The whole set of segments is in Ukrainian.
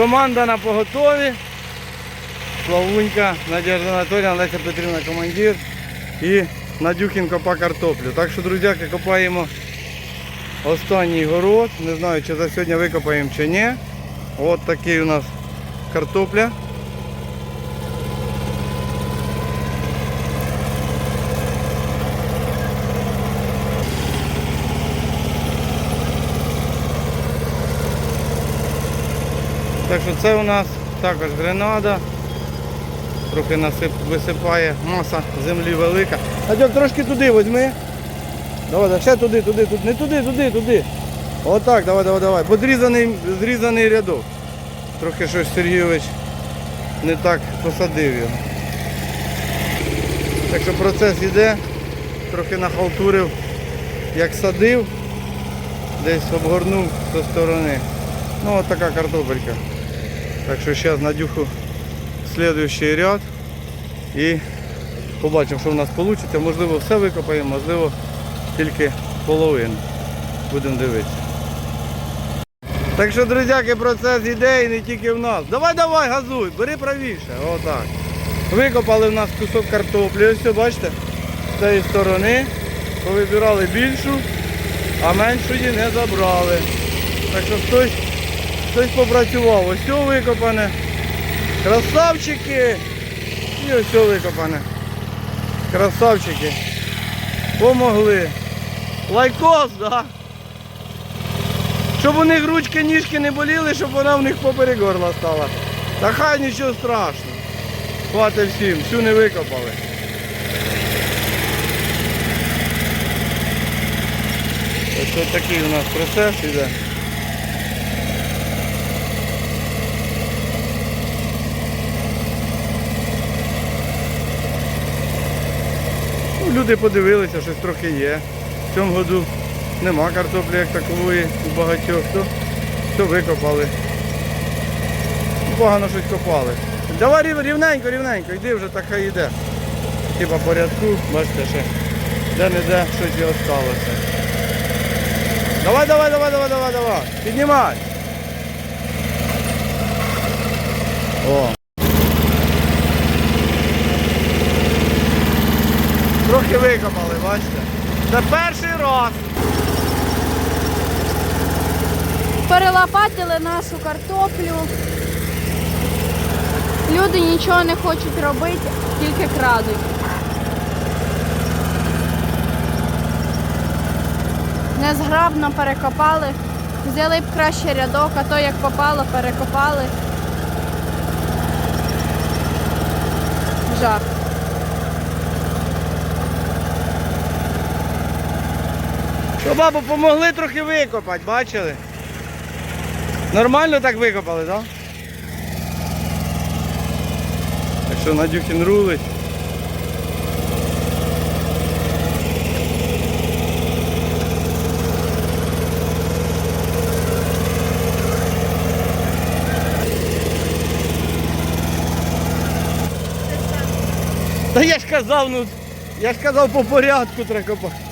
Команда на поготові. Славунька, Надежда Анатолійовна, Леся Петрівна командир і Надюхін копа картоплю. Так що, друзяки, копаємо останній город. Не знаю, чи за сьогодні викопаємо чи ні. От такий у нас картопля. Так що це у нас також гренада. Трохи насип, висипає маса землі велика. Надьок, трошки туди візьми. Давай, ще туди, туди, туди. Не туди, туди, туди. Отак, давай, давай, давай. Бо зрізаний, зрізаний рядок. Трохи щось Сергійович не так посадив його. Так що процес йде. Трохи нахалтурив, як садив, десь обгорнув зі сторони. Ну от така картопелька. Так що зараз Надюху слідуючий ряд і побачимо, що в нас вийде. Можливо, все викопаємо, можливо, тільки половину. Будемо дивитися. Так що, друзяки, процес іде і не тільки в нас. Давай, давай, газуй, бери правіше. Отак. Викопали в нас кусок картоплі, ось все, бачите, з цієї сторони. Повибирали більшу, а меншу її не забрали. Так що хтось, хтось попрацював. Ось все викопане. Красавчики! І ось все викопане. Красавчики. Помогли. Лайкос, да? Щоб у них ручки, ніжки не боліли, щоб вона в них поперек горла стала. Та хай нічого страшного. Хватить всім, всю не викопали. Ось такий у нас процес іде. Люди подивилися, щось трохи є. В цьому году нема картоплі як такової у багатьох, то, то викопали. Погано щось копали. Давай рівненько, рівненько, йди вже так хай йде. Хіба порядку, бачите ще. Де-не-де щось і осталося. Давай, давай, давай, давай, давай, давай. Піднімай. О. Трохи викопали, бачите. Це перший раз. Перелопатили нашу картоплю. Люди нічого не хочуть робити, тільки крадуть. Незграбно перекопали. Взяли б краще рядок, а то як попало, перекопали. Жах. Що бабу помогли трохи викопати, бачили? Нормально так викопали, так? Так що Надюхін рулить. Та я ж казав, ну я ж казав по порядку треба копати.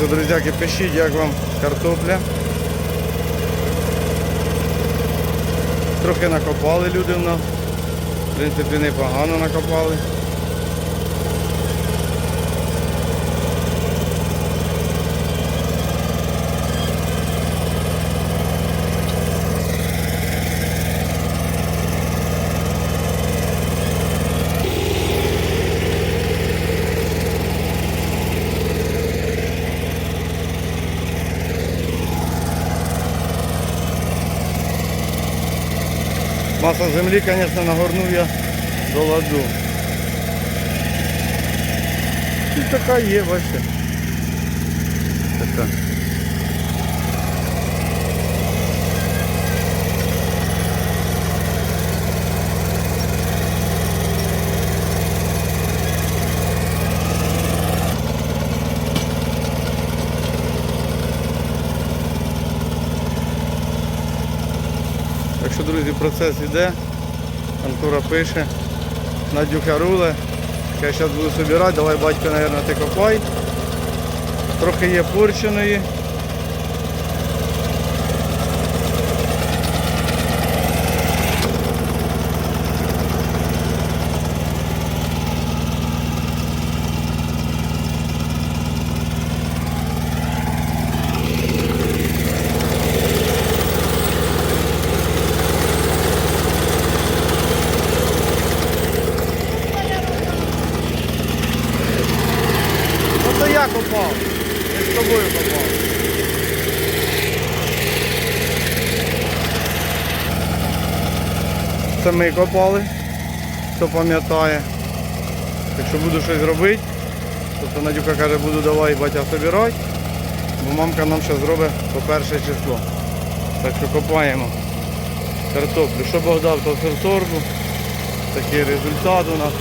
Що, друзяки, пишіть, як вам картопля. Трохи накопали люди в нас. В принципі, непогано накопали. Маса землі, звісно, нагорнув я до ладу. І така є, бачите. Друзі, процес йде. Антура пише. Надюха руле. Я зараз буду збирати, давай батько, мабуть, ти копай. Трохи є порченої. Ну то я копав. Я з тобою копав. Це ми копали, хто пам'ятає. Якщо буду щось робити, тобто Надюка каже, буду давай батя собирати, бо мамка нам ще зробить по перше число. Так що копаємо картоплю. Що Бог дав, то все в торгу. Такий результат у нас.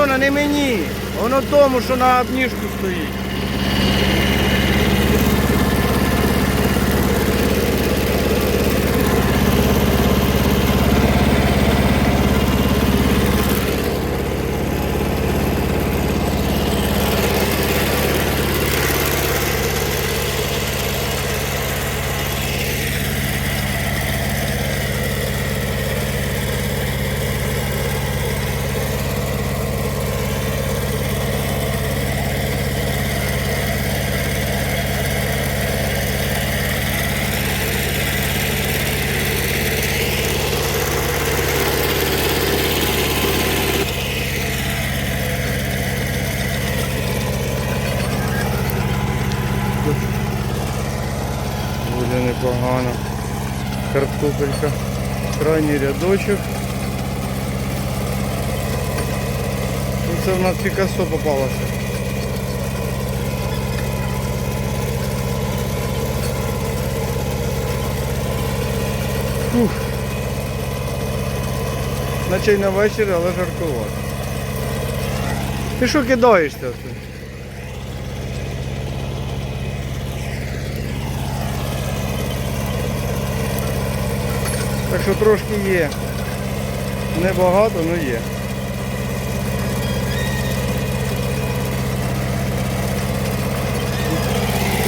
Петровна, не мені. Воно тому, що на обніжку стоїть. Картопелька. Крайній рядочок. Ну, Це в нас Пікассо попалося. Фух. Наче й на вечір, але жаркувати. Ти що кидаєшся? Так що трошки є. Небагато, але є.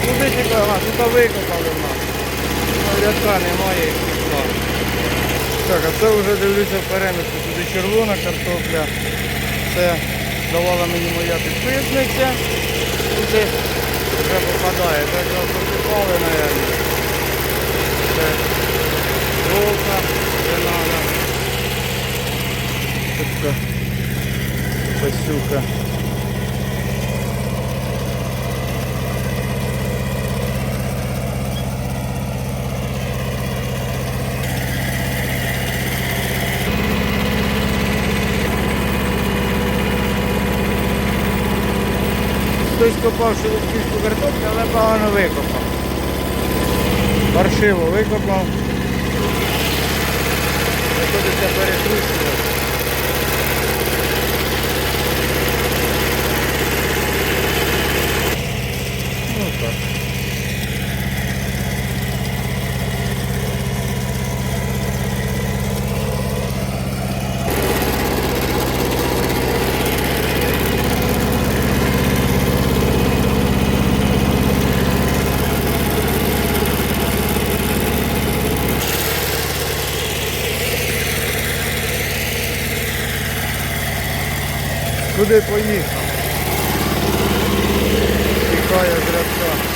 Туди тільки, ага, тут викопали в нас. Ну, Рядка немає і пішла. Так, а це вже дивлюся в переміску. Туди червона картопля. Це давала мені моя підписниця. Туди вже попадає. Так його посипали, мабуть. Жовта. гренада. Така пасюка. Хтось копав шелудківську картоплю, але погано викопав. Паршиво викопав. Приходиться перетрушувати. Ну так. Куди поїхав? Тікає з рядка.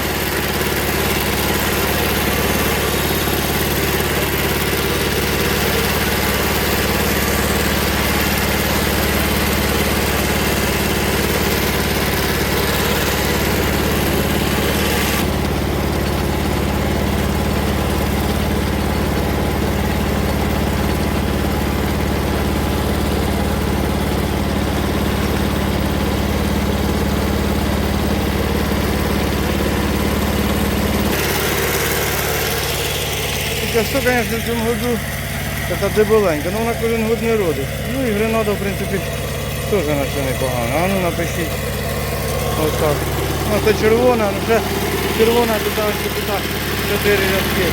Що, звісно, в цьому году така дебеленька, але вона кожен год не родить. Ну і гренада, в принципі, теж наче непогано. А ну напишіть. Ось так. Ну це червона, ну вже червона туди ось туди чотири рядки.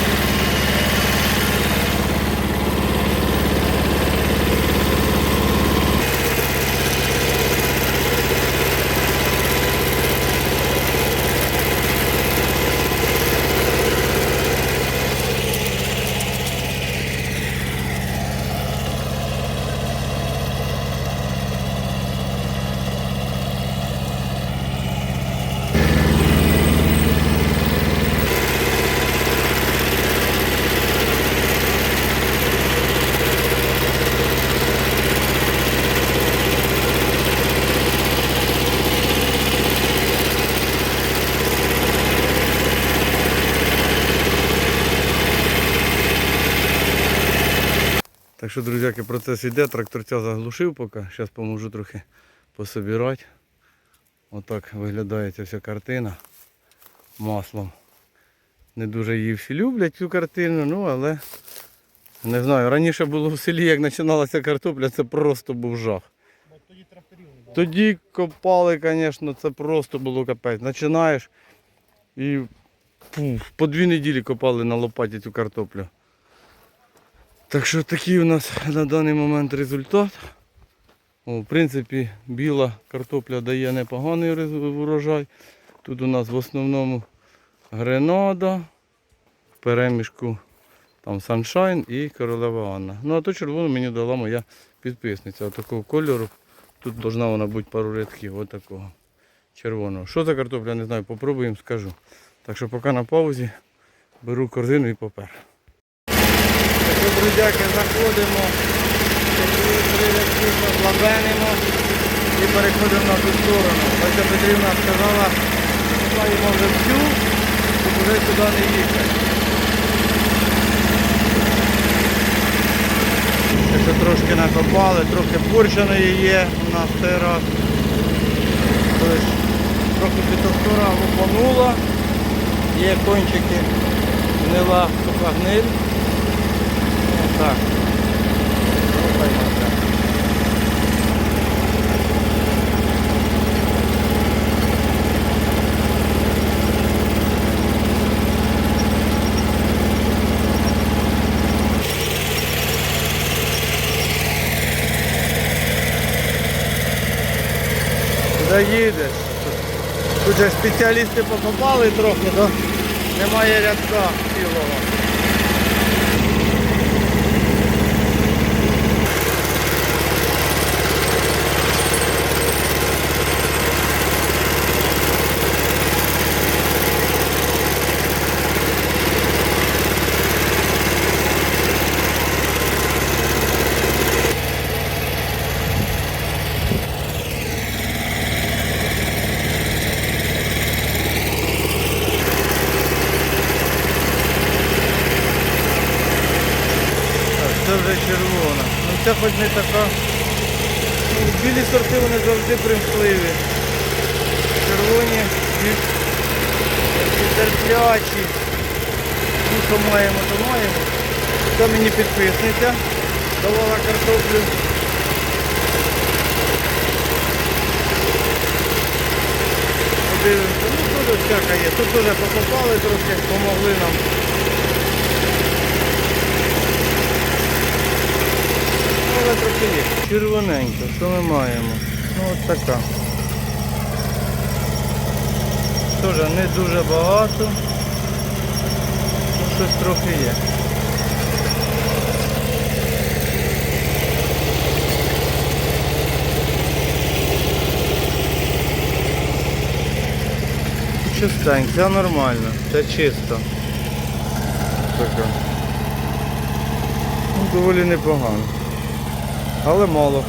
Що, друзяки, процес йде, тракторця заглушив поки. Зараз поможу трохи пособирати. Отак виглядає ця вся картина маслом. Не дуже її всі люблять цю картину, ну але не знаю. Раніше було в селі, як починалася картопля, це просто був жах. Тоді копали, звісно, це просто було капець. Починаєш і пуф, по дві неділі копали на лопаті цю картоплю. Так що такий у нас на даний момент результат. В принципі, біла картопля дає непоганий урожай. Тут у нас в основному гренада, в перемішку там саншайн і королева Анна. Ну а то червону мені дала моя підписниця. Отакого кольору. Тут повинна вона бути пару рядків, отакого червоного. Що за картопля, не знаю, попробуємо, скажу. Так що поки на паузі беру корзину і попер. Що, друзяки, заходимо, лабенимо і переходимо на ту сторону. Ось Петрівна сказала, йому вже всю, щоб вже сюди не їхати. Так трошки накопали, трохи порчаної є у нас цей раз. Тобто, трохи фітофтора лупанула, є кончики, гнила суха гниль. Так. Рухаємо так. Куди? Тут же спеціалісти покопали трохи, то немає рядка цілого. Хоч не така. Ну, білі сорти вони завжди примхливі. Червоні терплячі. Ну, що маємо, то маємо. Хто мені підписниця, давала картоплю. Подивимося, ну тут всяка є. Тут теж покопали трохи, помогли нам. Є. Червоненько, що ми маємо? Ну от така. Теж не дуже багато. Ну щось трохи є. Чистенько, це нормально, це чисто. Така. Ну, доволі непогано. Але мало.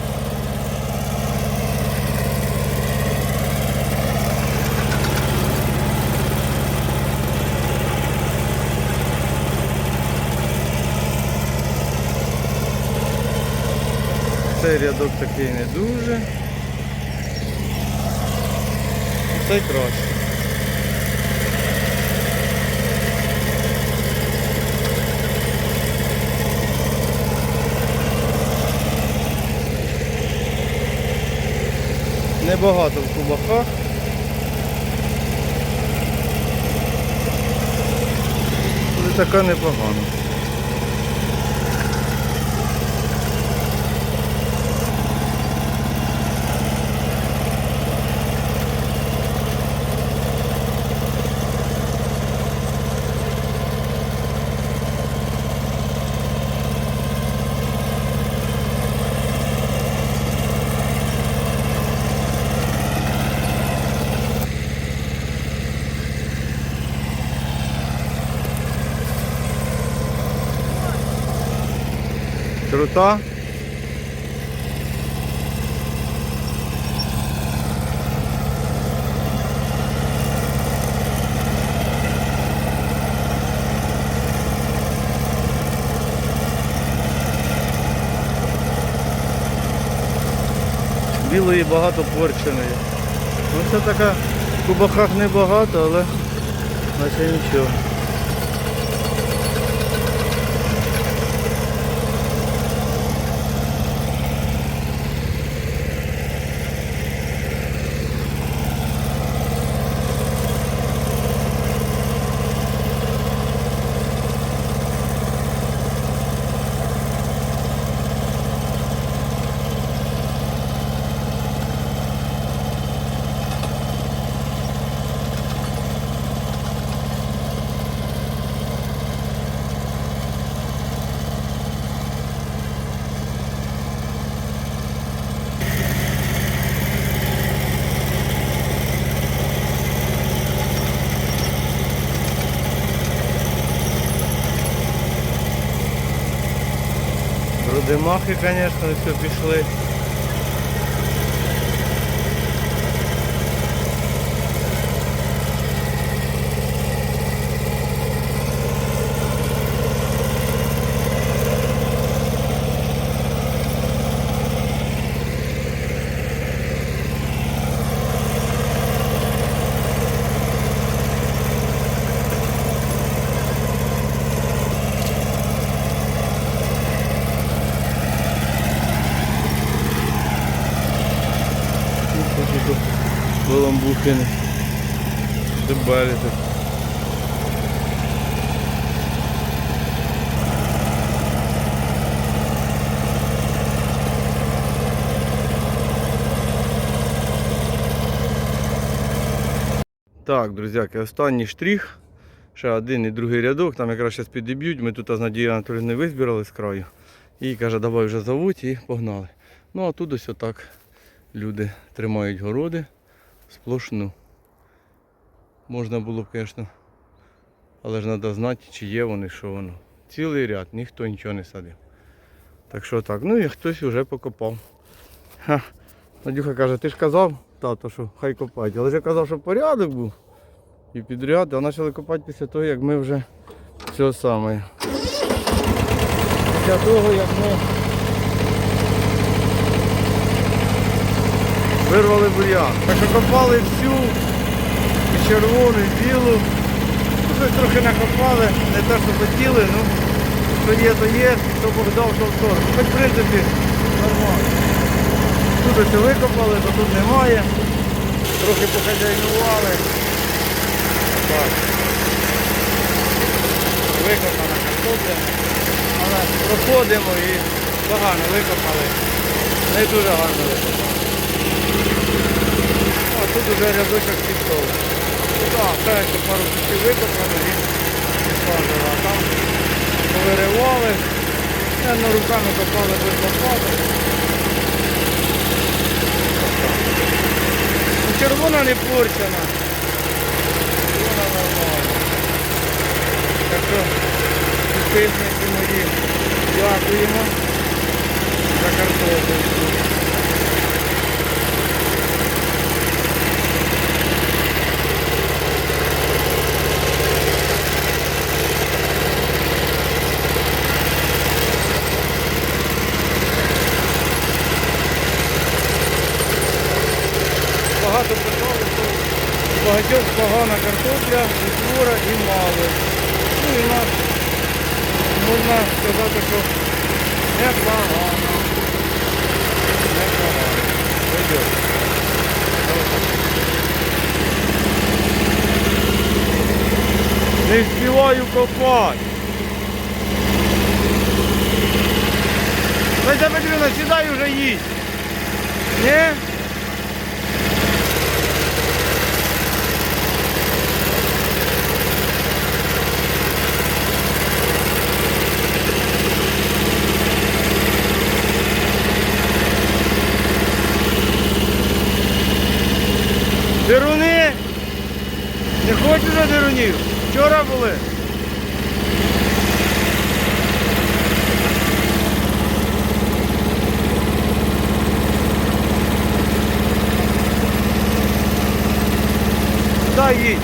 Цей рядок такий не дуже. Цей краще. Небагато в кубахах. Але така непогана. Крута. Білої багато порченої. Ну це така в кубахах небагато, але наче нічого. Брудимахи, звісно, все пішли. Так, друзяки, останній штрих. Ще один і другий рядок, там якраз зараз підіб'ють. Ми тут з Надією Анатолійовною визбирали з краю. І каже, давай вже заводь і погнали. Ну а тут ось отак люди тримають городи сплошну. Можна було б, звісно, але ж треба знати, чи є вони, що воно. Цілий ряд, ніхто нічого не садив. Так що так, ну і хтось вже покопав. Ха. Надюха каже, ти ж казав, тато, що хай копають. Але ж я казав, що порядок був. І підряд, а почали копати після того, як ми вже все саме. Після того, як ми вирвали бур'ян. Так що копали всю, і червону, і білу. Тут трохи накопали, не те, що хотіли, ну що є, то є, що Бог дав, що вторг. Хоч ну, в принципі нормально. Тут ось викопали, то тут немає. Трохи похазяйнували. Викопана картопля. Але проходимо і погано викопали. Не дуже гарно викопали. А тут уже рядочок пішов. Так, так, що пару кущів викопано і. А там повиривали. Наверно, руками копали без лопати. Червона не порчена. Червона нормальна. Так що підписники мої дякуємо за картопельку. Багато питали, що у погана картопля, хвора, і мало. Ну і нас можна сказати, що непогано. Непогано. Пойдет. Не встигаю копати. Леся Петрівна, сідай вже їсть. Ні? Дируни? Не хочеш за дирунів? Вчора були. Дай їдь.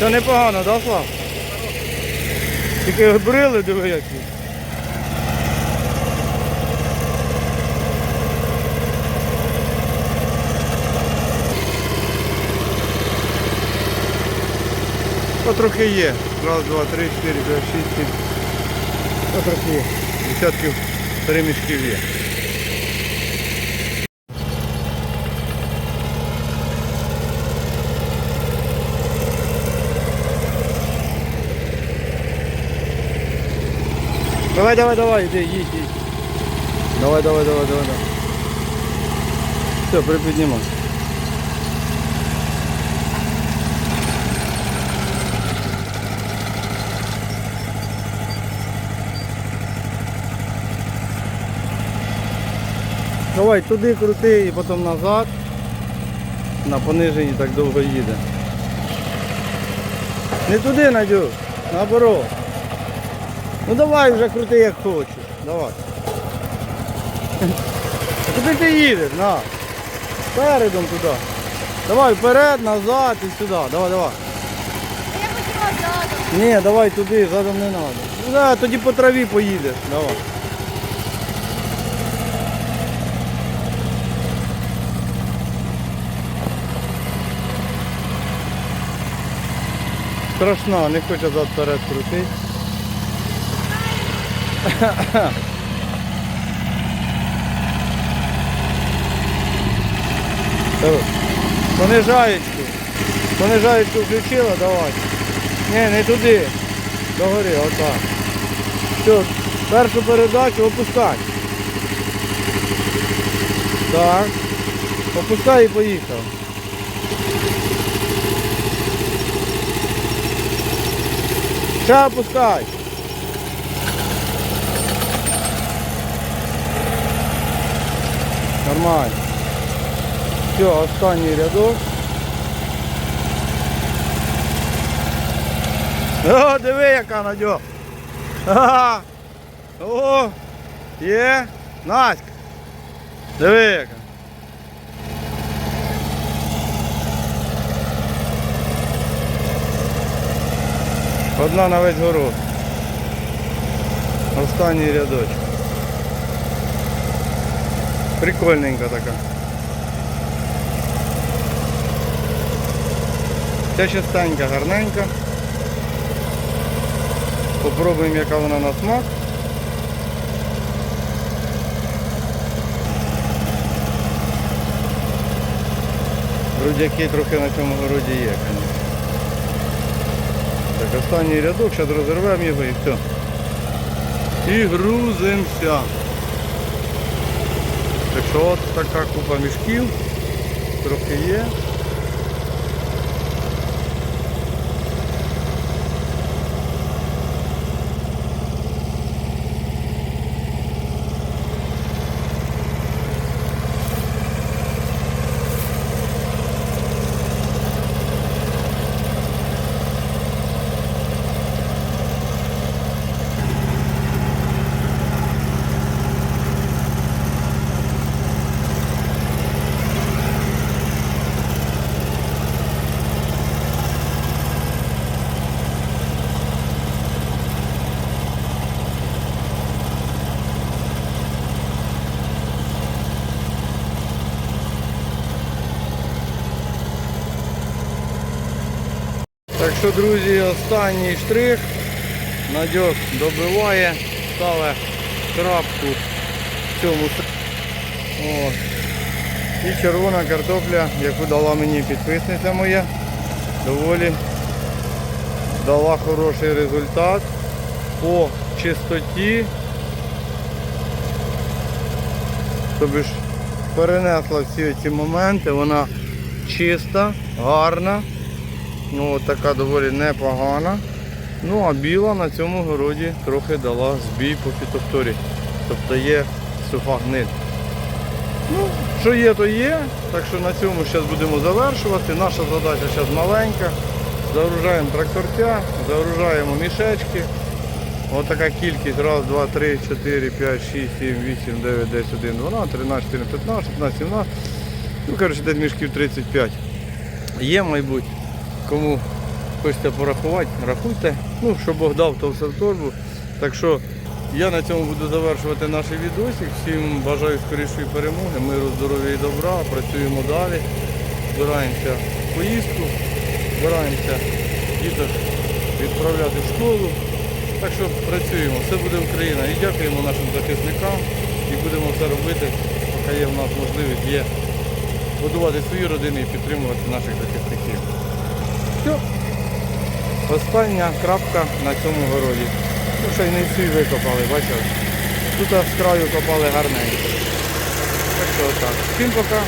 Це непогано, да, Слав? Тільки брили, диви які. Потрохи є. Раз, два, три, чотири, п'ять, шість, сім. Потрохи є. Десятків три мішків є. Давай, давай, давай, иди, едь, едь. Давай, давай, давай, давай, давай. Все, приподнимай. Давай туди крути і потім назад. На пониженні так довго їде. Не туди, Надю, наоборот. Ну давай вже крути як хочеш. Давай. Куди ти їдеш? На. Передом туди. Давай вперед, назад і сюди. Давай, давай. Я хотіла задом. Ні, давай туди, задом не треба. Ну да, тоді по траві поїдеш. Давай. Страшно, не хоче зад вперед крутити. Понижаєчку. Понижаєчку включила, давай. Ні, не туди. Догори, отак. Все, першу передачу опускай. Так. Опускай і поїхав. Ще опускай. Нормально. Все, останній рядок. О, диви, яка Надьо. Ага. О! Є! Наська! Диви яка! Одна на весь город. Останній рядочок. Прикольненька така. Ця чистенька, гарненька. Попробуємо, яка вона на смак. Грудяки трохи на цьому городі є, звісно. Так, останній рядок, зараз розірвемо його і все. І грузимося. Так що от така купа мішків, трохи є. Що, друзі, останній штрих. Надьок добиває, ставить крапку в цьому. От. І червона картопля, яку дала мені підписниця моя, доволі дала хороший результат по чистоті. Тобі ж перенесла всі ці моменти, вона чиста, гарна. Ну, от така доволі непогана. Ну, а біла на цьому городі трохи дала збій по фітофторі. Тобто є суха гниль. Ну, що є, то є. Так що на цьому зараз будемо завершувати. Наша задача зараз маленька. Загружаємо тракторця, загружаємо мішечки. Ось така кількість. Раз, два, три, чотири, п'ять, шість, сім, вісім, дев'ять, десять, один, 12, 13, 14, 15, 16, 17. Ну, коротше, десь мішків 35. Є, мабуть. Кому хочете порахувати, рахуйте. Ну, що Бог дав, то все в торбу. Так що я на цьому буду завершувати наш відосик. Всім бажаю скорішої перемоги, миру, здоров'я і добра. Працюємо далі. Збираємося в поїздку, збираємося діток відправляти в школу. Так що працюємо, все буде Україна. І дякуємо нашим захисникам. І будемо все робити, поки є в нас можливість є будувати свої родини і підтримувати наших захисників. Все. Остання крапка на цьому городі. Ну, ще й не всі викопали, бачили? Тут з краю копали гарненько. Так що отак. Всім пока.